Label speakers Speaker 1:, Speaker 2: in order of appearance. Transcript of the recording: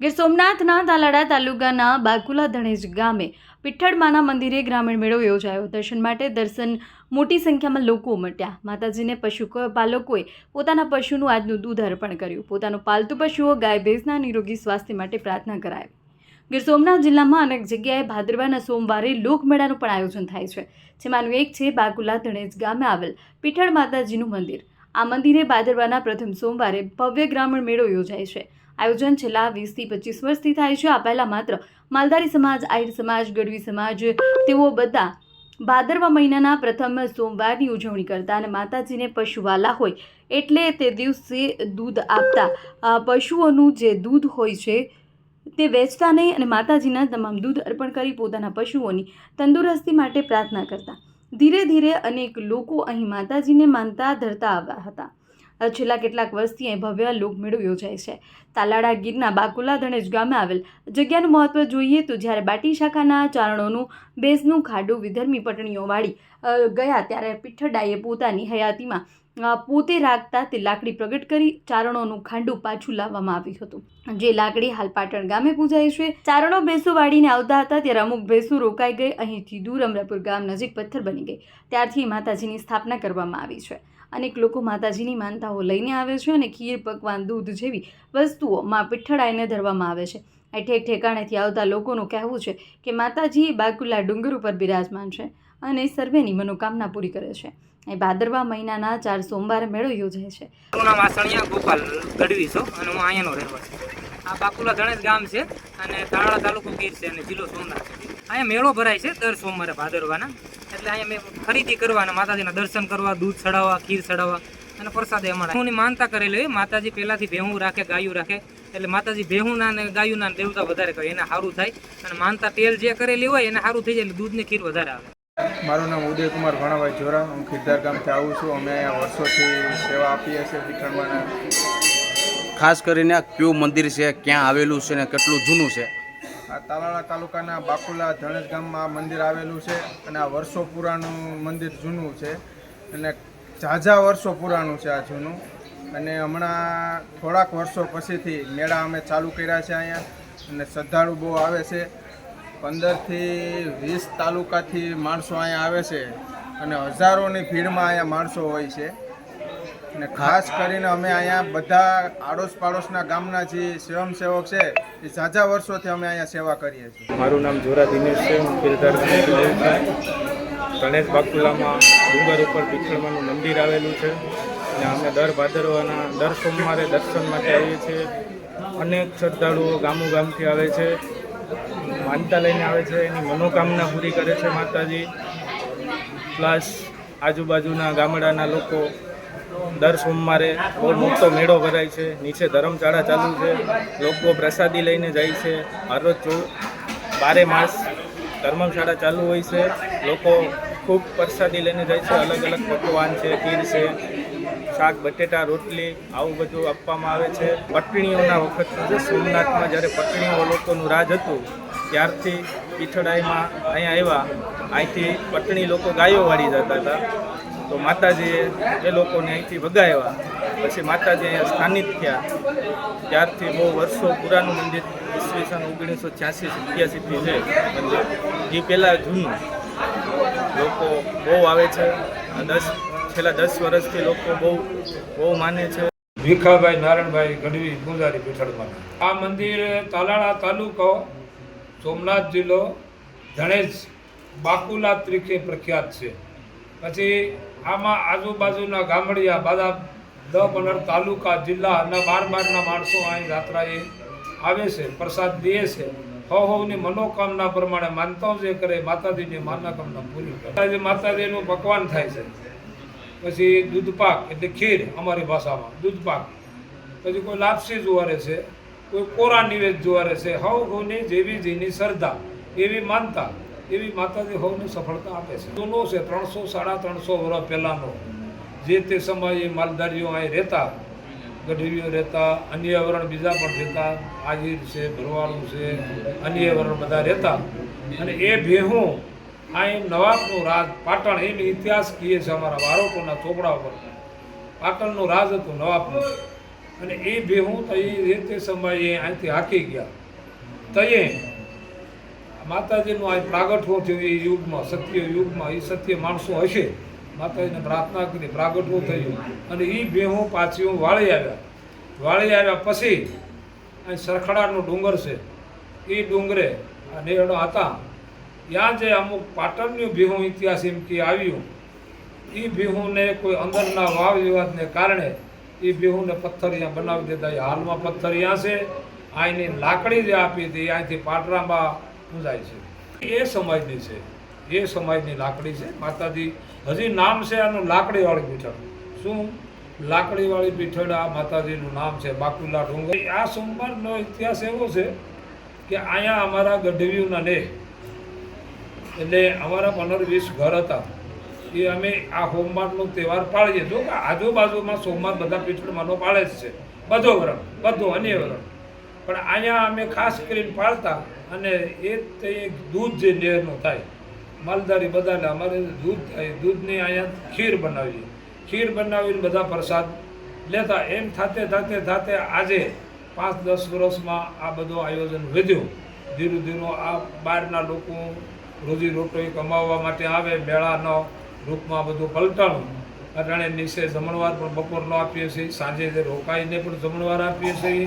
Speaker 1: ગીર સોમનાથના તાલાડા તાલુકાના બાકુલા ધણેજ ગામે પિઠળમાના મંદિરે ગ્રામીણ મેળો યોજાયો. દર્શન માટે દર્શન મોટી સંખ્યામાં લોકો ઉમટ્યા. માતાજીને પશુ પાલકોએ પોતાના પશુનું આજનું દૂધ અર્પણ કર્યું. પોતાનું પાલતુ પશુઓ ગાય ભેંસના નિરોગી સ્વાસ્થ્ય માટે પ્રાર્થના કરાય ગીર સોમનાથ જિલ્લામાં અનેક જગ્યાએ ભાદરવાના સોમવારે લોકમેળાનું પણ આયોજન થાય છે. જેમાંનું એક છે બાકુલા ધણેજ ગામે આવેલ પીઠળ માતાજીનું મંદિર. આ મંદિરે ભાદરવાના પ્રથમ સોમવારે ભવ્ય ગ્રામીણ મેળો યોજાય છે. આયોજન છેલ્લા વીસથી પચીસ વર્ષથી થાય છે. આ પહેલાં માત્ર માલધારી સમાજ, આહિર સમાજ, ગઢવી સમાજ, તેઓ બધા ભાદરવા મહિનાના પ્રથમ સોમવારની ઉજવણી કરતા અને માતાજીને પશુવાલા હોય એટલે તે દિવસે દૂધ આપતા. પશુઓનું જે દૂધ હોય છે તે વેચતા નહીં અને માતાજીના તમામ દૂધ અર્પણ કરી પોતાના પશુઓની તંદુરસ્તી માટે પ્રાર્થના કરતા. ધીરે ધીરે અનેક લોકો અહીં માતાજીને માનતા ધરતા આવ્યા હતા. છેલ્લા કેટલાક વર્ષથી અહીં ભવ્ય લોકમેળો યોજાય છે. તાલાડા ગીરના બાકુલા ધણેજ ગામે આવેલ જગ્યાનું મહત્ત્વ જોઈએ તો જ્યારે બાટી શાખાના ચારણોનું બેસનું ખાડું વિધર્મી પટણીઓ વાળી ગયા ત્યારે પીઠડાએ પોતાની હયાતીમાં પોતે રાખતા તે લાકડી પ્રગટ કરી ચારણોનું ખાંડું પાછું લાવવામાં આવ્યું હતું. જે લાકડી હાલ પાટણ ગામે પૂજાય છે. ચારણો ભેંસો વાળીને આવતા હતા ત્યારે અમુક ભેંસો રોકાઈ ગઈ. અહીંથી દૂર અમરાપુર ગામ નજીક પથ્થર બની ગઈ. ત્યારથી માતાજીની સ્થાપના કરવામાં આવી છે. અનેક લોકો માતાજીની માનતાઓ લઈને આવે છે અને ખીર, પકવાન, દૂધ જેવી વસ્તુઓમાં પીઠળાઈને ધરવામાં આવે છે. આ ઠેક ઠેકાણેથી આવતા લોકોનું કહેવું છે કે માતાજી બાકુલા ડુંગર ઉપર બિરાજમાન છે અને સર્વેની મનોકામના પૂરી કરે છે. એ ભાદરવા મહિનાના ચાર સોમવારે મેળો યોજાય છે.
Speaker 2: આ બાકુલા ધણેજ ગામ છે અને તાળા તાલુકો ગીર છે અને જિલ્લો સોમનાથ છે. અહીંયા મેળો ભરાય છે દર સોમવારે ભાદરવાના. એટલે અહીંયા મેં ખરીદી કરવાના માતાજીના દર્શન કરવા દૂધ ચડાવવા ખીર ચડાવવા અને પ્રસાદે અમારા. હું માનતા કરેલી હોય માતાજી પહેલાથી ભેહું રાખે ગાયું રાખે. એટલે માતાજી ભેહુંના અને ગાયુંના દેવતા વધારે કરે એને સારું થાય. અને માનતા તેલ જે કરેલી હોય એને સારું થઈ જાય એટલે દૂધની ખીર વધારે આવે.
Speaker 3: મારું નામ ઉદયકુમાર ભણાભાઈ જોરા હું ખીરધાર ગામથી આવું છું. અમે અહીંયા વર્ષોથી સેવા આપીએ છીએ પીઠણમાં
Speaker 4: ખાસ કરીને આ કયું મંદિર છે ક્યાં આવેલું છે ને કેટલું જૂનું છે?
Speaker 3: આ તાલાળા તાલુકાના બાકુલા ધણેજ ગામમાં આ મંદિર આવેલું છે અને આ વર્ષો પુરાણું મંદિર જૂનું છે. અને ઝાઝા વર્ષો પુરાણું છે આ જૂનું. અને હમણાં થોડાક વર્ષો પછીથી મેળા અમે ચાલુ કર્યા છે અહીંયા. અને શ્રદ્ધાળુ બહુ આવે છે. પંદરથી વીસ તાલુકાથી માણસો અહીંયા આવે છે. અને હજારોની ભીડમાં અહીંયા માણસો હોય છે. અને ખાસ કરીને અમે અહીંયા બધા આડોશ પાડોશના ગામના જે સ્વયંસેવક છે, એ સાજા વર્ષોથી અમે અહીંયા સેવા કરીએ છીએ.
Speaker 5: મારું નામ જોરા દિનેશ છે, હું ફિલ્ટર ગણેશ બાકુલામાં ડુંગર ઉપર પિથળમાનું મંદિર આવેલું છે. અને અમે દર ભાદરવાના દર સોમવારે દર્શન માટે આવીએ છીએ. અનેક શ્રદ્ધાળુઓ ગામો ગામથી આવે છે, માનતા લઈને આવે છે, એની મનોકામના પૂરી કરે છે માતાજી. પ્લસ આજુબાજુના ગામડાના લોકો દર સોમવારે બહુ મોટો મેળો ભરાય છે. નીચે ધર્મશાળા ચાલુ છે. લોકો પ્રસાદી લઈને જાય છે. હરરોજ ચો બારે માસ ધર્મશાળા ચાલુ હોય છે. લોકો ખૂબ પ્રસાદી લઈને જાય છે. અલગ અલગ પકવાન છે, ખીર છે, શાક, બટેટા, રોટલી આવું બધું આપવામાં આવે છે. પટણીઓના વખત સોમનાથમાં જ્યારે પટણીઓ લોકોનું રાજ હતું, ત્યારથી પીઠડાઈમાં અહીંયા આવ્યા. અહીંથી પટણી લોકો ગાયો વાળી જતા હતા. તો માતાજીએ એ લોકોને અહીંથી વગાવ્યા. પછી માતાજી અહીંયા સ્થાનિત થયા. ત્યારથી બહુ વર્ષો પુરાનું મંદિર ઈસવીસન ઓગણીસો છ્યાસી સિત્યાસીથી છે. મંદિર એ પહેલાં જૂનું લોકો બહુ આવે છે. દસ, છેલ્લા દસ વર્ષથી લોકો બહુ બહુ માને છે.
Speaker 6: ભીખાભાઈ નારાયણભાઈ ગઢવી પૂજારી પીઠળમાં. આ મંદિર તાલાળા તાલુકો, સોમનાથ જિલ્લો, ધણેજ બાકુલા તરીકે પ્રખ્યાત છે. પછી આમાં આજુબાજુના ગામડિયા બધા દસ પંદર તાલુકા, જિલ્લા અને બાર બારના માણસો અહીં યાત્રાએ આવે છે, પ્રસાદ દે છે. હવ હવની મનોકામના પ્રમાણે માનતાઓ જે કરે, માતાજીની મનોકામના પૂરી કરે. માતાજી માતાજીનું પકવાન થાય છે. પછી દૂધપાક એટલે ખીર અમારી ભાષામાં દૂધપાક પછી કોઈ લાપસી જુવારે છે, કોઈ કોરા નિવેદ જુવારે છે, હવ હવની જેવી જેની શ્રદ્ધા એવી માનતા. એવી માતાજી હોવની સફળતા આપે છે. જૂનો છે, ત્રણસો, સાડા ત્રણસો વર્ષ પહેલાંનો. જે તે સમયે માલધારીઓ અહીં રહેતા, ગઢવીઓ રહેતા, અન્ય વરણ બીજા પણ રહેતા આજીર છે, ભરવાડું છે, અન્ય વરણ બધા રહેતા. અને એ ભેહું અહીં નવાબનું રાજ, પાટણ, એનો ઇતિહાસ કહીએ છે અમારા બાળકોના ચોપડા ઉપર. પાટણનું રાજ હતું નવાબનું. અને એ ભેહું તો એ તે સમયે અહીંથી હાકી ગયા. તયે માતાજીનું આ પ્રાગટવો થયું એ યુગમાં, સત્ય યુગમાં, એ સત્ય માણસો હશે. માતાજીને પ્રાર્થના કરી પ્રાગટવું થયું. અને એ ભેહું પાછી હું વાળી આવ્યા. વાળી આવ્યા પછી અહીં સરખડાનો ડુંગર છે. એ ડુંગરે નેહડો હતા. ત્યાં જે અમુક પાટણનું ભેહું ઇતિહાસ એમ કે આવ્યું એ ભેહુંને કોઈ અંદરના વાવ વિવાદને કારણે એ ભેહુંને પથ્થરિયા બનાવી દેતા હાલમાં પથ્થરિયા છે. અહીંની લાકડી જે આપી હતી, અહીંથી પાટરામાં પૂજાય છે. એ સમાજની છે. એ સમાજની લાકડી છે. માતાજી, હજી નામ છે આનું લાકડીવાળી પીઠળ. શું? લાકડીવાળી પીઠળ આ માતાજીનું નામ છે. બાકુલા ડુંગર. આ સોમવારનો ઇતિહાસ એવો છે કે અહીંયા અમારા ગઢવીઓના ને એટલે અમારા પંદર વીસ ઘર હતા. એ અમે આ સોમવારનો તહેવાર પાળીએ. જો કે આજુબાજુમાં સોમવાર બધા પીઠળ માનો પાળે જ છે. બધો વરણ બધો અન્ય વરણ પણ અહીંયા અમે ખાસ કરીને પાળતા અને એ તે દૂધ જે ડેરનો થાય, માલધારી બધાને, અમારે દૂધ થાય, દૂધની અહીંયા ખીર બનાવીએ. ખીર બનાવીને બધા પ્રસાદ લેતા. એમ થાતે થાતે થાતે આજે પાંચ દસ વર્ષમાં આ બધું આયોજન વધ્યું. ધીરે ધીરે આ બહારના લોકો રોજી રોટોઈ કમાવવા માટે આવે, મેળાનો રૂપમાં બધું પલટાણું. અટાણે નીચે જમણવાર પણ બપોરનો આપીએ છીએ, સાંજે રોકાઈને પણ જમણવાર આપીએ છીએ.